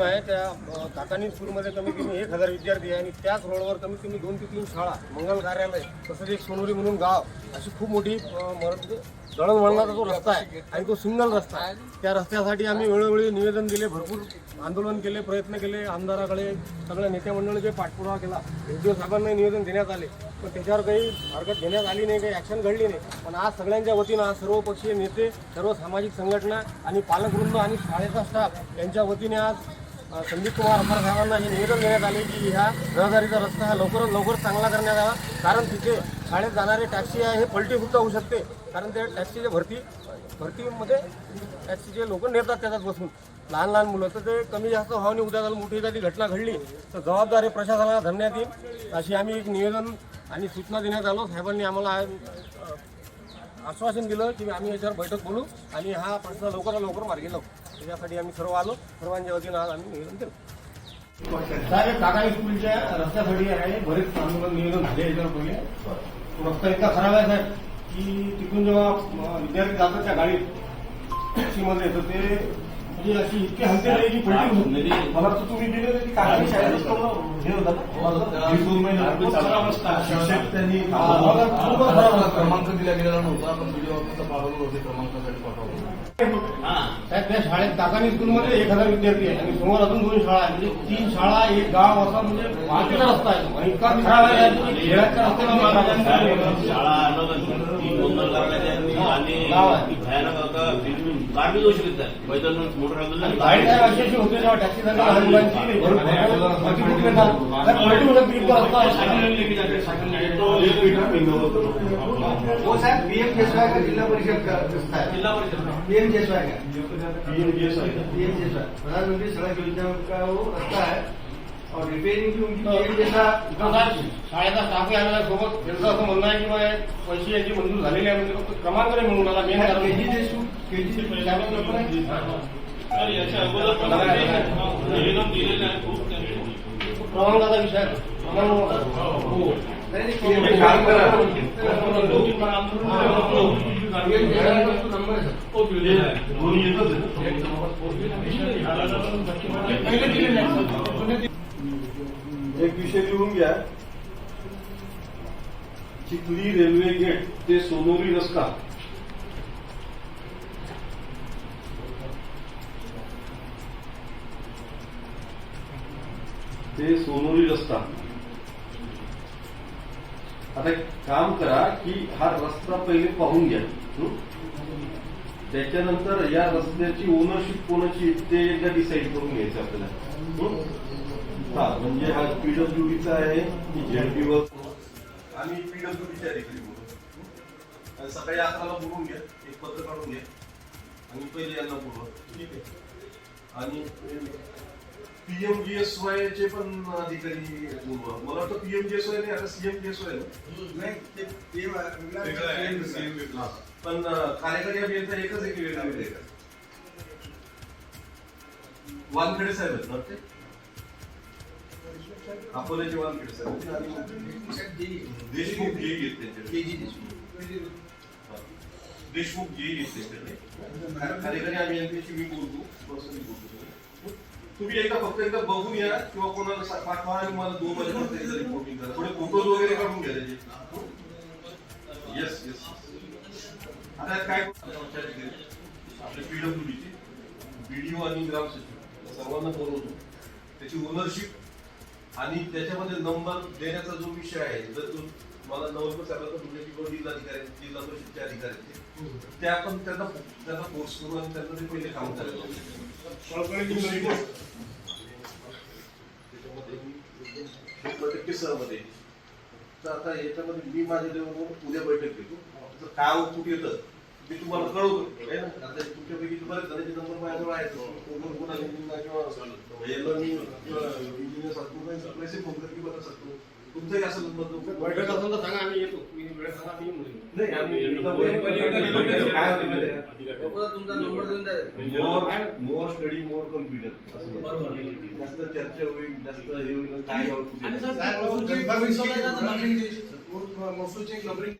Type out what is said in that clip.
आहे त्या काकानी स्कूलमध्ये कमीत कमी एक हजार विद्यार्थी आहे आणि त्याच रोडवर कमीत कमी दोन ते तीन शाळा मंगल कार्यालय तसंच एक सोनोरी म्हणून गाव अशी खूप मोठी दळणवळणाचा जो रस्ता आहे आणि तो सिंगल रस्ता आहे. त्या रस्त्यासाठी आम्ही वेळोवेळी निवेदन दिले भरपूर आंदोलन केले प्रयत्न केले आमदाराकडे सगळ्या नेत्या मंडळीचे पाठपुरावा केला एस साहेबांना निवेदन देण्यात आले. पण त्याच्यावर काही हरकत घेण्यात आली नाही काही ॲक्शन घडली नाही. पण आज सगळ्यांच्या वतीनं आज सर्वपक्षीय नेते सर्व सामाजिक संघटना आणि पालकवृंद आणि शाळेचा स्टाफ यांच्या वतीने आज संदीप कुमार अंबर साहेबांना हे निवेदन देण्यात आले की ह्या रहदारीचा रस्ता हा लवकरात लवकर चांगला करण्यात यावा. कारण तिथे शाळेत जाणारे टॅक्सी आहे हे पलटी सुद्धा होऊ शकते. कारण त्या टॅक्सीच्या भरती भरतीमध्ये टॅक्सीचे लोक नेतात त्याच्यात बसून. लहान लहान मुलं तर ते कमी जास्त व्हावणे उद्या झालं मोठी एखादी घटना घडली तर जबाबदारी प्रशासनाला धरण्यात येईल. अशी आम्ही एक निवेदन आणि सूचना देण्यात आलो. साहेबांनी आम्हाला आश्वासन दिलं की आम्ही याच्यावर बैठक बोलू आणि हा प्रश्न लवकरात लवकर मार्गी लावू. त्याच्यासाठी आम्ही सर्व आलो. सर्वांच्या वतीनं आज आम्ही निवेदन केलं. साहेब काकाई स्कूलच्या रस्त्यासाठी आहे. बरेच आंदोलन निवेदन झाले याच्यावर पहिले तो रस्ता इतका खराब आहे साहेब की तिथून जेव्हा विद्यार्थी जातात त्या गाडीत टॅक्सीमध्ये तर ते म्हणजे अशी इतकी हलते नाही की पलटी होत नाही. मला वाटतं तुम्ही दिले की काकाई शाळेत हे होतं ना? दीड दोन महिने खूप खराब रस्ता आहे. शिक्षक त्यांनी क्रमांक दिला गेलेला नव्हता. पण व्हिडिओ ऑफिसला पाठवलं होते क्रमांकासाठी पाठवलं साहेब त्या शाळेत काकानी स्कूलमध्ये एक हजार विद्यार्थी आहे आणि समोर अजून दोन शाळा आहे म्हणजे तीन शाळा एक गाव असा म्हणजे वाहतुकीचा रस्ता आहे. आणि इतका खराब आहे. रस्त्याला मार्ग शाळा ती गोंधळ करण्यात आली आणि गाव आहे. ती भयानक आता गाडी जाऊ शकत नाही मैदान मोटर गाडी साहेब अशी अशी होते जेव्हा टॅक्सी जाते लहान मुलांची भरून भरती कुठे येतात? साहेब, पलटी होतात, इतका रस्ता आहे. वो साहब पीएम केसवाय का जिला परिषद का रस्ता है जिल्हा परिषद पीएम केसवाय का पीएम केसवाय प्रधानमंत्री सड़क योजना का वो रास्ता है और रिपेयरिंग की उनकी पीएम जैसा इथं साहेब, शाळेचा स्टाफही आलेला आहे सोबत त्यांचं असं म्हणणं आहे की बा, पैसे याची मंजूर झालेली आहे म्हणजे फक्त क्रमांक नाही म्हणून मला मेन कारण केजी देशमुख केजी साहेब नंबर आहे याच्या अगोदर पण निवेदन दिलेलं आहे खूप त्यांनी क्रमांकाचा विषय आहे. क्रमांक हो. नहीं नहीं पीएम एक विषय लिहून घ्या. चिखली रेल्वे गेट ते सोनोरी रस्ता. ते सोनोरी रस्ता. आता एक काम करा की हा रस्ता पहिले पाहून घ्या. त्याच्यानंतर या रस्त्याची ओनरशिप कोणाची ते एकदा डिसाईड करून घ्यायचं आपल्याला. हा? म्हणजे हा पीडब्ल्यूडीचा आहे की झेडपीवर आणि पीडब्ल्यूडीच्या देखील बोलू. आणि सकाळी अकराला बोलून घ्या एक पत्र काढून घ्या. आणि पहिले यांना बोलवा. ठीक आहे? आणि पीएमजीएसवाय चे पण अधिकारी मला वाटतं पीएमजीएसवाय नाही आता सीएमजीएसवाय नहीं ते ते हा. पण कार्यकारी अभियंता एकच आहे की वेगळे वानखेडे साहेब आहेत ना ते? अकोल्याचे वानखेडे साहेब देशमुख जे आहेत त्यांच्याकडे. देशमुख. जे आहेत त्यांच्याकडे. कार्यकारी अभियंत्याची मी बोलतो. मी बोलतो. तुम्ही एकदा फक्त एकदा बघून या किंवा कोणाला पाठवा आणि मला दोन वाजेपर्यंत रिपोर्टिंग करा. थोडे फोटोज वगैरे काढून घ्या त्याचे. येस येस आता काय आपले पीडब्ल्यूडीचे बीडीओ आणि ग्रामसचिव सर्वांना बोलवतो त्याची ओनरशिप आणि त्याच्यामध्ये नंबर देण्याचा जो विषय आहे जर तो मला नवलकर साहेबांना तुमच्या किंवा जिल्हाधिकारी जिल्हा परिषदचे अधिकारी आहेत, ते. आपण त्यांना त्यांना फोर्स करू आणि त्यांना ते पहिले काम मी शंभर टक्के सहमत आहे तर आता याच्यामध्ये मी माझ्या लेवलवर उद्या बैठक घेतो. जर काय आउटपुट येतं मी तुम्हाला कळवतो. आहे ना? आता तुमच्यापैकी बरेच जणांचे नंबर माझ्याजवळ आहेत. कोण कोण किंवा इंजिनियर सांगतो पैसे फोन करते बघा सांगतो तुमचंही असं नंबर बैठक असेल तर सांगा आम्ही येतो. मी वेळ सांगा. नाही आम्ही तुमचा नंबर देऊन द्या. मोर मोर स्टडी मोर कॉन्फिडन्स जास्त चर्चा होईल जास्त हे होईल काय output येईल. महसूलची एक नंबरिंग